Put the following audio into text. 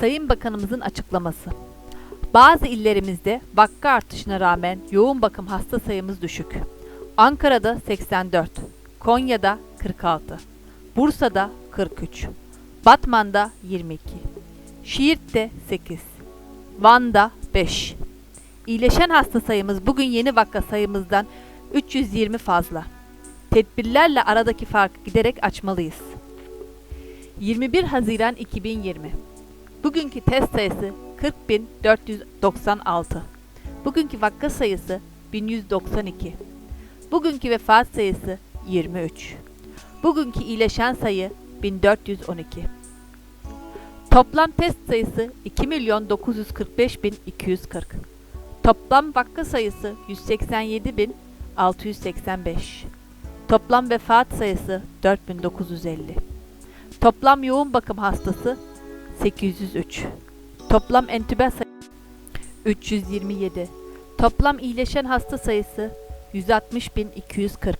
Sayın Bakanımızın açıklaması. Bazı illerimizde vaka artışına rağmen yoğun bakım hasta sayımız düşük. Ankara'da 84, Konya'da 46, Bursa'da 43, Batman'da 22, Şiirt'te 8, Van'da 5. İyileşen hasta sayımız bugün yeni vaka sayımızdan 320 fazla. Tedbirlerle aradaki farkı giderek açmalıyız. 21 Haziran 2020 Bugünkü test sayısı 40.496. Bugünkü vaka sayısı 1192. Bugünkü vefat sayısı 23. Bugünkü iyileşen sayı 1412. Toplam test sayısı 2.945.240. Toplam vaka sayısı 187.685. Toplam vefat sayısı 4950. Toplam yoğun bakım hastası 803. Toplam entübe sayısı 327. Toplam iyileşen hasta sayısı 160.240.